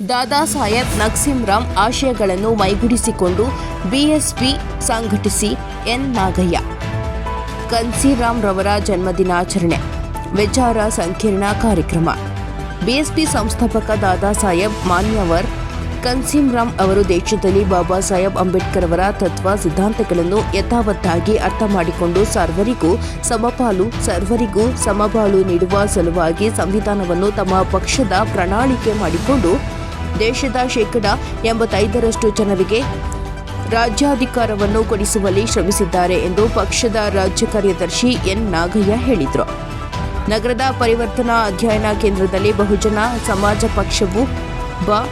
ದಾದಾ ಸಾಹೇಬ್ ನಕ್ಸಿಂರಾಮ್ ಆಶಯಗಳನ್ನು ಮೈಗೂಡಿಸಿಕೊಂಡು ಬಿಎಸ್ಪಿ ಸಂಘಟಿಸಿ ಎನ್ ನಾಗಯ್ಯ. ಕನ್ಸಿರಾಮ್ ರವರ ಜನ್ಮದಿನಾಚರಣೆ. ವಿಚಾರ ಸಂಕಿರಣ ಕಾರ್ಯಕ್ರಮ. ಬಿಎಸ್ಪಿ ಸಂಸ್ಥಾಪಕ ದಾದಾ ಸಾಹೇಬ್ ಮಾನ್ಯವರ್. ಕನ್ಸಿಂರಾಮ್ ಅವರು ದೇಶದಲ್ಲಿ ಬಾಬಾ ಸಾಹೇಬ್ ಅಂಬೇಡ್ಕರ್ ಅವರ ತತ್ವ ಸಿದ್ಧಾಂತಗಳನ್ನು ಯಥಾವತ್ತಾಗಿ ಅರ್ಥ ಮಾಡಿಕೊಂಡು ಸರ್ವರಿಗೂ ಸಮಪಾಲು, ಸರ್ವರಿಗೂ ಸಮಬಾಳು ನೀಡುವ ಸಲುವಾಗಿ ಸಂವಿಧಾನವನ್ನು ತಮ್ಮ ಪಕ್ಷದ ಪ್ರಣಾಳಿಕೆ ಮಾಡಿಕೊಂಡು ದೇಶದ ಶೇಕಡ ಎಂಬತ್ತೈದರಷ್ಟು ಜನರಿಗೆ ರಾಜ್ಯಾಧಿಕಾರವನ್ನು ಕೊಡಿಸುವಲ್ಲಿ ಶ್ರಮಿಸಿದ್ದಾರೆ ಎಂದು ಪಕ್ಷದ ರಾಜ್ಯ ಕಾರ್ಯದರ್ಶಿ ಎನ್ ನಾಗಯ್ಯ ಹೇಳಿದರು. ನಗರದ ಪರಿವರ್ತನಾ ಅಧ್ಯಯನ ಕೇಂದ್ರದಲ್ಲಿ ಬಹುಜನ ಸಮಾಜ ಪಕ್ಷವು ಬ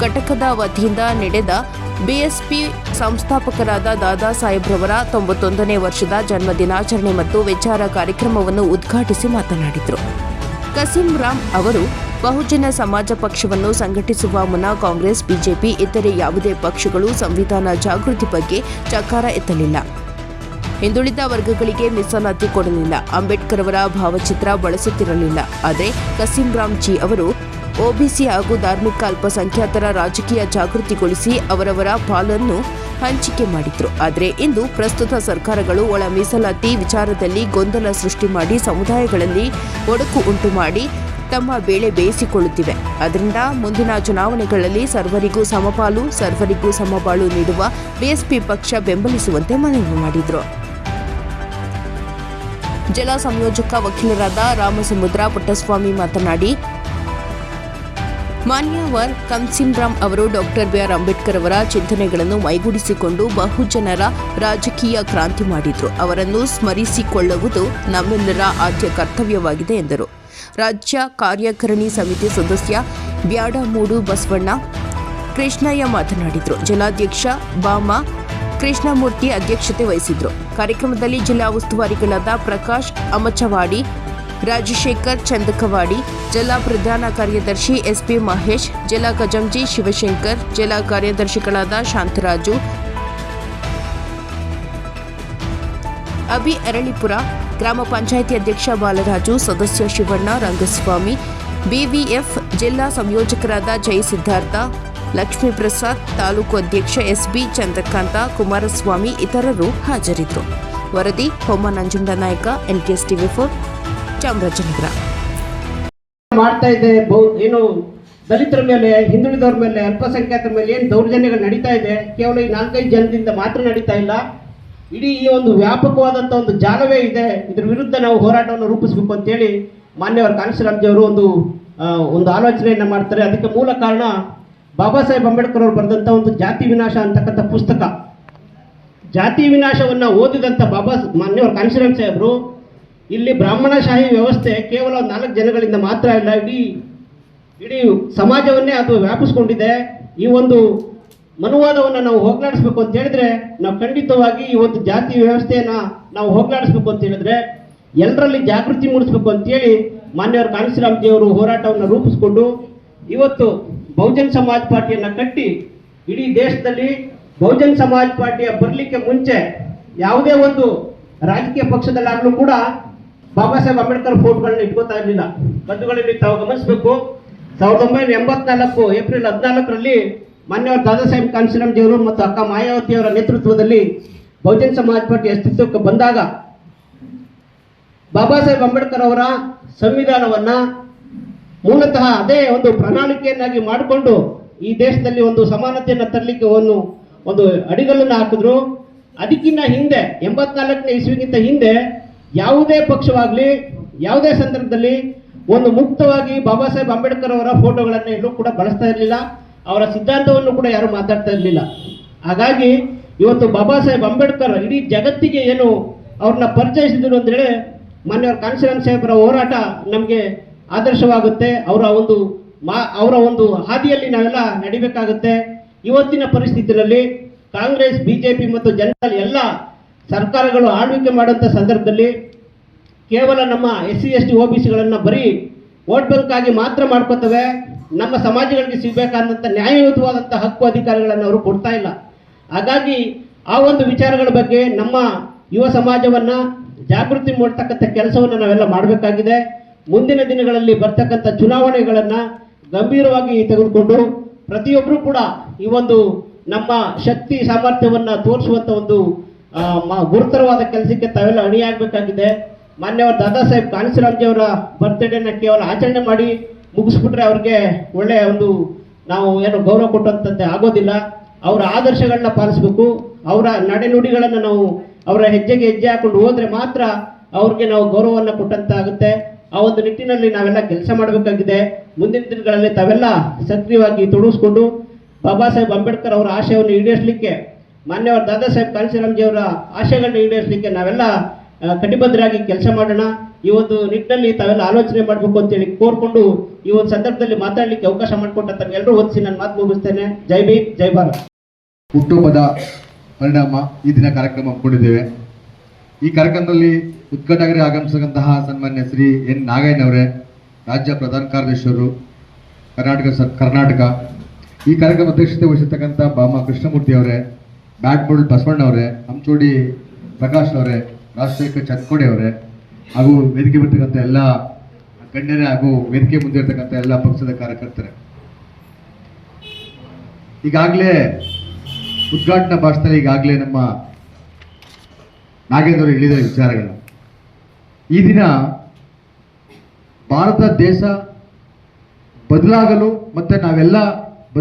ಘಟಕದ ವತಿಯಿಂದ ನಡೆದ ಬಿಎಸ್ಪಿ ಸಂಸ್ಥಾಪಕರಾದ ದಾದಾ ಸಾಹೇಬ್ರವರ ತೊಂಬತ್ತೊಂದನೇ ವರ್ಷದ ಜನ್ಮ ದಿನಾಚರಣೆ ಮತ್ತು ವಿಚಾರ ಕಾರ್ಯಕ್ರಮವನ್ನು ಉದ್ಘಾಟಿಸಿ ಮಾತನಾಡಿದರು. ಕಸಿಂ ರಾಮ್ ಅವರು ಬಹುಜನ ಸಮಾಜ ಪಕ್ಷವನ್ನು ಸಂಘಟಿಸುವ ಮುನ್ನ ಕಾಂಗ್ರೆಸ್, ಬಿಜೆಪಿ, ಇತರೆ ಯಾವುದೇ ಪಕ್ಷಗಳು ಸಂವಿಧಾನ ಜಾಗೃತಿ ಬಗ್ಗೆ ಚಕಾರ ಎತ್ತಲಿಲ್ಲ. ಹಿಂದುಳಿದ ವರ್ಗಗಳಿಗೆ ಮೀಸಲಾತಿ ಕೊಡಲಿಲ್ಲ. ಅಂಬೇಡ್ಕರ್ ಅವರ ಭಾವಚಿತ್ರ ಬಳಸುತ್ತಿರಲಿಲ್ಲ. ಆದರೆ ಕಸಿಂ ರಾಮ್ ಜಿ ಅವರು ಒಬಿಸಿ ಹಾಗೂ ಧಾರ್ಮಿಕ ಅಲ್ಪಸಂಖ್ಯಾತರ ರಾಜಕೀಯ ಜಾಗೃತಿಗೊಳಿಸಿ ಅವರವರ ಪಾಲನ್ನು ಹಂಚಿಕೆ ಮಾಡಿದ್ರು. ಆದರೆ ಇಂದು ಪ್ರಸ್ತುತ ಸರ್ಕಾರಗಳು ಒಳ ಮೀಸಲಾತಿ ವಿಚಾರದಲ್ಲಿ ಗೊಂದಲ ಸೃಷ್ಟಿ ಮಾಡಿ ಸಮುದಾಯಗಳಲ್ಲಿ ಒಡಕು ಉಂಟು ಮಾಡಿ ತಮ್ಮ ಬೇಳೆ ಬೇಯಿಸಿಕೊಳ್ಳುತ್ತಿವೆ. ಅದರಿಂದ ಮುಂದಿನ ಚುನಾವಣೆಗಳಲ್ಲಿ ಸರ್ವರಿಗೂ ಸಮಪಾಲು, ಸರ್ವರಿಗೂ ಸಮಬಾಳು ನೀಡುವ ಬಿಎಸ್ಪಿ ಪಕ್ಷ ಬೆಂಬಲಿಸುವಂತೆ ಮನವಿ ಮಾಡಿದರು. ಜಲ ಸಂಯೋಜಕ ವಕೀಲರಾದ ರಾಮಸಮುದ್ರ ಪುಟ್ಟಸ್ವಾಮಿ ಮಾತನಾಡಿ, ಮಾನ್ಯವರ್ ಕನ್ಸಿನ್ರಾಮ್ ಅವರು ಡಾಕ್ಟರ್ ಬಿಆರ್ ಅಂಬೇಡ್ಕರ್ ಅವರ ಚಿಂತನೆಗಳನ್ನು ಮೈಗೂಡಿಸಿಕೊಂಡು ಬಹುಜನರ ರಾಜಕೀಯ ಕ್ರಾಂತಿ ಮಾಡಿದ್ರು. ಅವರನ್ನು ಸ್ಮರಿಸಿಕೊಳ್ಳುವುದು ನಮ್ಮೆಲ್ಲರ ಆದ್ಯ ಕರ್ತವ್ಯವಾಗಿದೆ ಎಂದರು. ರಾಜ್ಯ ಕಾರ್ಯಕಾರಿಣಿ ಸಮಿತಿ ಸದಸ್ಯ ಬ್ಯಾಡಮೂಡು ಬಸವಣ್ಣ ಕೃಷ್ಣಯ್ಯ ಮಾತನಾಡಿದರು. ಜಿಲ್ಲಾಧ್ಯಕ್ಷ ಬಾಮ ಕೃಷ್ಣಮೂರ್ತಿ ಅಧ್ಯಕ್ಷತೆ ವಹಿಸಿದರು. ಕಾರ್ಯಕ್ರಮದಲ್ಲಿ ಜಿಲ್ಲಾ ಉಸ್ತುವಾರಿಗಳಾದ ಪ್ರಕಾಶ್ ಅಮಚವಾಡಿ, ರಾಜಶೇಖರ್ ಚಂದಕವಾಡಿ, ಜಿಲ್ಲಾ ಪ್ರಧಾನ ಕಾರ್ಯದರ್ಶಿ ಎಸ್ಪಿ ಮಹೇಶ್, ಜಿಲ್ಲಾ ಖಜಂಜಿ ಶಿವಶಂಕರ್, ಜಿಲ್ಲಾ ಕಾರ್ಯದರ್ಶಿಗಳಾದ ಶಾಂತರಾಜು, ಅಭಿ ಅರಳಿಪುರ ಗ್ರಾಮ ಪಂಚಾಯಿತಿ ಅಧ್ಯಕ್ಷ ಬಾಲರಾಜು, ಸದಸ್ಯ ಶಿವಣ್ಣ, ರಂಗಸ್ವಾಮಿ, ಬಿವಿಎಫ್ ಜಿಲ್ಲಾ ಸಂಯೋಜಕರಾದ ಜೈ ಸಿದ್ಧಾರ್ಥ ಲಕ್ಷ್ಮೀಪ್ರಸಾದ್, ತಾಲೂಕು ಅಧ್ಯಕ್ಷ ಎಸ್ಬಿ ಚಂದ್ರಕಾಂತ, ಕುಮಾರಸ್ವಾಮಿ ಇತರರು ಹಾಜರಿದ್ದರು. ವರದಿ ಹೋಮ ನಂಜುಂಡ ನಾಯಕ, ಎನ್ಕೆಎಸ್ ಟಿವಿ ಫೋರ್, ಚಾಮರಾಜನಗರ. ಮಾಡ್ತಾ ಇದೆ ಏನು ದಲಿತರ ಮೇಲೆ, ಹಿಂದುಳಿದವ್ರ ಮೇಲೆ, ಅಲ್ಪಸಂಖ್ಯಾತರ ಮೇಲೆ ಏನು ದೌರ್ಜನ್ಯಗಳು ನಡೀತಾ ಇದೆ? ಕೇವಲ ಈ ನಾಲ್ಕೈದು ಜನದಿಂದ ಮಾತ್ರ ನಡೀತಾ ಇಲ್ಲ. ಇಡೀ ಈ ಒಂದು ವ್ಯಾಪಕವಾದಂಥ ಒಂದು ಜಾಲವೇ ಇದೆ. ಇದ್ರ ವಿರುದ್ಧ ನಾವು ಹೋರಾಟವನ್ನು ರೂಪಿಸಬೇಕು ಅಂತೇಳಿ ಮಾನ್ಯವರು ಅವರು ಒಂದು ಒಂದು ಆಲೋಚನೆಯನ್ನು ಮಾಡ್ತಾರೆ. ಅದಕ್ಕೆ ಮೂಲ ಕಾರಣ ಬಾಬಾ ಸಾಹೇಬ್ ಅಂಬೇಡ್ಕರ್ ಅವರು ಬರೆದಂಥ ಒಂದು ಜಾತಿ ವಿನಾಶ ಅಂತಕ್ಕಂಥ ಪುಸ್ತಕ. ಜಾತಿ ವಿನಾಶವನ್ನು ಓದಿದಂಥ ಬಾಬಾ ಮಾನ್ಯವರು ಕಾಂಶಿರಾಮ್ ಸಾಹೇಬರು, ಇಲ್ಲಿ ಬ್ರಾಹ್ಮಣಶಾಹಿ ವ್ಯವಸ್ಥೆ ಕೇವಲ ನಾಲ್ಕು ಜನಗಳಿಂದ ಮಾತ್ರ ಇಲ್ಲ, ಇಡೀ ಇಡೀ ಸಮಾಜವನ್ನೇ ಅದು ವ್ಯಾಪಿಸ್ಕೊಂಡಿದೆ. ಈ ಒಂದು ಮನುವಾದವನ್ನು ನಾವು ಹೋಗ್ಲಾಡಿಸ್ಬೇಕು ಅಂತ ಹೇಳಿದ್ರೆ ನಾವು ಖಂಡಿತವಾಗಿ ಇವತ್ತು ಜಾತಿ ವ್ಯವಸ್ಥೆಯನ್ನ ನಾವು ಹೋಗ್ಲಾಡಿಸ್ಬೇಕು ಅಂತ ಹೇಳಿದ್ರೆ ಎಲ್ಲರಲ್ಲಿ ಜಾಗೃತಿ ಮೂಡಿಸ್ಬೇಕು ಅಂತೇಳಿ ಮಾನ್ಯವರು ಕಾಂಶಿರಾಮ್ಜಿ ಅವರು ಹೋರಾಟವನ್ನು ರೂಪಿಸಿಕೊಂಡು ಇವತ್ತು ಬಹುಜನ್ ಸಮಾಜ್ ಪಾರ್ಟಿಯನ್ನು ಕಟ್ಟಿ ಇಡೀ ದೇಶದಲ್ಲಿ ಬಹುಜನ್ ಸಮಾಜ್ ಪಾರ್ಟಿಯ ಬರಲಿಕ್ಕೆ ಮುಂಚೆ ಯಾವುದೇ ಒಂದು ರಾಜಕೀಯ ಪಕ್ಷದಲ್ಲಾಗಲೂ ಕೂಡ ಬಾಬಾ ಸಾಹೇಬ್ ಅಂಬೇಡ್ಕರ್ ಫೋಟೋಗಳನ್ನ ಇಟ್ಕೋತಾ ಇರಲಿಲ್ಲ. ಬಂಧುಗಳಲ್ಲಿ ತಾವು ಗಮನಿಸಬೇಕು. ಸಾವಿರದ ಒಂಬೈನೂರ ಎಂಬತ್ನಾಲ್ಕು, ಏಪ್ರಿಲ್ ಹದಿನಾಲ್ಕರಲ್ಲಿ ಮಾನ್ಯವರು ದಾದಾ ಸಾಹೇಬ್ ಕಾನ್ಸಿರಾಮ್ಜಿ ಅವರು ಮತ್ತು ಅಕ್ಕ ಮಾಯಾವತಿಯವರ ನೇತೃತ್ವದಲ್ಲಿ ಬಹುಜನ ಸಮಾಜ್ ಪಾರ್ಟಿ ಅಸ್ತಿತ್ವಕ್ಕೆ ಬಂದಾಗ ಬಾಬಾ ಸಾಹೇಬ್ ಅಂಬೇಡ್ಕರ್ ಅವರ ಸಂವಿಧಾನವನ್ನ ಮೂಲತಃ ಅದೇ ಒಂದು ಪ್ರಣಾಳಿಕೆಯನ್ನಾಗಿ ಮಾಡಿಕೊಂಡು ಈ ದೇಶದಲ್ಲಿ ಒಂದು ಸಮಾನತೆಯನ್ನು ತರಲಿಕ್ಕೆ ಒಂದು ಒಂದು ಅಡಿಗಲ್ಲನ್ನು ಹಾಕಿದ್ರು. ಅದಕ್ಕಿಂತ ಹಿಂದೆ, ಎಂಬತ್ನಾಲ್ಕನೇ ಇಸ್ವಿಗಿಂತ ಹಿಂದೆ ಯಾವುದೇ ಪಕ್ಷವಾಗಲಿ, ಯಾವುದೇ ಸಂದರ್ಭದಲ್ಲಿ ಒಂದು ಮುಕ್ತವಾಗಿ ಬಾಬಾ ಸಾಹೇಬ್ ಅಂಬೇಡ್ಕರ್ ಅವರ ಫೋಟೋಗಳನ್ನು ಎಲ್ಲೂ ಕೂಡ ಬಳಸ್ತಾ ಇರಲಿಲ್ಲ. ಅವರ ಸಿದ್ಧಾಂತವನ್ನು ಕೂಡ ಯಾರು ಮಾತಾಡ್ತಾ ಇರಲಿಲ್ಲ. ಹಾಗಾಗಿ ಇವತ್ತು ಬಾಬಾ ಸಾಹೇಬ್ ಅಂಬೇಡ್ಕರ್ ಇಡೀ ಜಗತ್ತಿಗೆ ಏನು ಅವ್ರನ್ನ ಪರಿಚಯಿಸಿದ್ರು ಅಂತೇಳಿ ಮಾನ್ಯವ್ರ ಕಾನ್ಸಿರಾಮ್ ಸಾಹೇಬರ ಹೋರಾಟ ನಮಗೆ ಆದರ್ಶವಾಗುತ್ತೆ. ಅವರ ಒಂದು ಮಾ, ಅವರ ಒಂದು ಹಾದಿಯಲ್ಲಿ ನಾವೆಲ್ಲ ನಡಿಬೇಕಾಗುತ್ತೆ. ಇವತ್ತಿನ ಪರಿಸ್ಥಿತಿಯಲ್ಲಿ ಕಾಂಗ್ರೆಸ್, ಬಿಜೆಪಿ ಮತ್ತು ಜನರಲ್ ಎಲ್ಲ ಸರ್ಕಾರಗಳು ಆಳ್ವಿಕೆ ಮಾಡುವಂಥ ಸಂದರ್ಭದಲ್ಲಿ ಕೇವಲ ನಮ್ಮ S C S T O B ಸಿಗಳನ್ನು ಬರೀ ವೋಟ್ ಬ್ಯಾಂಕ್ ಆಗಿ ಮಾತ್ರ ಮಾಡ್ಕೋತವೆ. ನಮ್ಮ ಸಮಾಜಗಳಿಗೆ ಸಿಗಬೇಕಾದಂಥ ನ್ಯಾಯಯುತವಾದಂಥ ಹಕ್ಕು ಅಧಿಕಾರಗಳನ್ನು ಅವರು ಕೊಡ್ತಾ ಇಲ್ಲ. ಹಾಗಾಗಿ ಆ ಒಂದು ವಿಚಾರಗಳ ಬಗ್ಗೆ ನಮ್ಮ ಯುವ ಸಮಾಜವನ್ನ ಜಾಗೃತಿ ಮಾಡ್ತಕ್ಕಂಥ ಕೆಲಸವನ್ನು ನಾವೆಲ್ಲ ಮಾಡಬೇಕಾಗಿದೆ. ಮುಂದಿನ ದಿನಗಳಲ್ಲಿ ಬರ್ತಕ್ಕಂಥ ಚುನಾವಣೆಗಳನ್ನು ಗಂಭೀರವಾಗಿ ತೆಗೆದುಕೊಂಡು ಪ್ರತಿಯೊಬ್ಬರೂ ಕೂಡ ಈ ಒಂದು ನಮ್ಮ ಶಕ್ತಿ ಸಾಮರ್ಥ್ಯವನ್ನ ತೋರಿಸುವಂತ ಒಂದು ಗುರುತರವಾದ ಕೆಲಸಕ್ಕೆ ತಾವೆಲ್ಲ ಅಣಿಯಾಗಬೇಕಾಗಿದೆ. ಮಾನ್ಯವರ ದಾದಾ ಸಾಹೇಬ್ ಕಾನ್ಸಿರಾಮ್ಜಿ ಅವರ ಬರ್ತ್ಡೇನ ಕೇವಲ ಆಚರಣೆ ಮಾಡಿ ಮುಗಿಸ್ಬಿಟ್ರೆ ಅವ್ರಿಗೆ ಒಳ್ಳೆಯ ಒಂದು ನಾವು ಏನು ಗೌರವ ಕೊಟ್ಟಂತಂತೆ ಆಗೋದಿಲ್ಲ. ಅವರ ಆದರ್ಶಗಳನ್ನ ಪಾಲಿಸಬೇಕು. ಅವರ ನಡೆನುಡಿಗಳನ್ನು ನಾವು ಅವರ ಹೆಜ್ಜೆಗೆ ಹೆಜ್ಜೆ ಹಾಕೊಂಡು ಹೋದರೆ ಮಾತ್ರ ಅವ್ರಿಗೆ ನಾವು ಗೌರವವನ್ನು ಕೊಟ್ಟಂತ ಆಗುತ್ತೆ ಆ ಒಂದು ನಿಟ್ಟಿನಲ್ಲಿ ನಾವೆಲ್ಲ ಕೆಲಸ ಮಾಡಬೇಕಾಗಿದೆ. ಮುಂದಿನ ದಿನಗಳಲ್ಲಿ ತಾವೆಲ್ಲ ಸಕ್ರಿಯವಾಗಿ ತೊಡಗಿಸ್ಕೊಂಡು ಬಾಬಾ ಸಾಹೇಬ್ ಅಂಬೇಡ್ಕರ್ ಅವರ ಆಶಯವನ್ನು ಈಡೇರಿಸಲಿಕ್ಕೆ ಮಾನ್ಯವರ ದಾದಾ ಸಾಹೇಬ್ ಕಾಲ್ಶರಾಮ್ ಜಿಯವರ ಆಶಯಗಳನ್ನ ಈಡೇರಿಸಲಿಕ್ಕೆ ನಾವೆಲ್ಲ ಕಟಿಬದ್ಧರಾಗಿ ಕೆಲಸ ಮಾಡೋಣ. ಈ ಒಂದು ನಿಟ್ಟಿನಲ್ಲಿ ತಾವೆಲ್ಲ ಆಲೋಚನೆ ಮಾಡಬೇಕು ಅಂತೇಳಿ ಕೋರ್ಕೊಂಡು ಈ ಒಂದು ಸಂದರ್ಭದಲ್ಲಿ ಮಾತಾಡಲಿಕ್ಕೆ ಅವಕಾಶ ಮಾಡಿಕೊಟ್ಟ ತಮ್ಗೆಲ್ಲರೂ ಓದಿಸಿ ನಾನು ಮಾತು ಮುಗಿಸ್ತೇನೆ. ಜೈ ಭೀಮ್, ಜೈ ಭಾರತ್. ಹುಟ್ಟುಹಬ್ಬದ ಪರಿಣಾಮ ಈ ದಿನ ಕಾರ್ಯಕ್ರಮ ಹಮ್ಮಿಕೊಂಡಿದ್ದೇವೆ. ಈ ಕಾರ್ಯಕ್ರಮದಲ್ಲಿ ಉದ್ಘಾಟಕರಿಗೆ ಆಗಮಿಸತಕ್ಕಂತಹ ಸನ್ಮಾನ್ಯ ಶ್ರೀ ಎನ್ ನಾಗಯ್ಯನವರೇ, ರಾಜ್ಯ ಪ್ರಧಾನ ಕಾರ್ಯದರ್ಶಿಯವರು, ಕರ್ನಾಟಕ ಸರ್ ಕರ್ನಾಟಕ. ಈ ಕಾರ್ಯಕ್ರಮ ಅಧ್ಯಕ್ಷತೆ ವಹಿಸಿರ್ತಕ್ಕಂಥ ಬಾಮ ಕೃಷ್ಣಮೂರ್ತಿ ಅವರೇ, ಬ್ಯಾಟ್ ಬಸವಣ್ಣವರೇ, ಹಂಚೋಡಿ ಪ್ರಕಾಶ್ ಅವರೇ, ರಾಜಶೇಖರ್ ಚಂದ್ಕೋಡಿ ಅವರೇ ಹಾಗೂ ವೇದಿಕೆ ಬಿಟ್ಟಿರ್ತಕ್ಕಂಥ ಎಲ್ಲ ಗಣ್ಯರೇ ಹಾಗೂ ವೇದಿಕೆ ಮುಂದೆ ಇರ್ತಕ್ಕಂಥ ಎಲ್ಲ ಪಕ್ಷದ ಕಾರ್ಯಕರ್ತರೇ. ಈಗಾಗಲೇ ಉದ್ಘಾಟನಾ ಭಾಷಣದಲ್ಲಿ ಈಗಾಗಲೇ ನಮ್ಮ ನಾಗೇಂದ್ರ ಹೇಳಿದ ವಿಚಾರಗಳು ಈ ದಿನ ಭಾರತ ದೇಶ ಬದಲಾಗಲು ಮತ್ತು ನಾವೆಲ್ಲ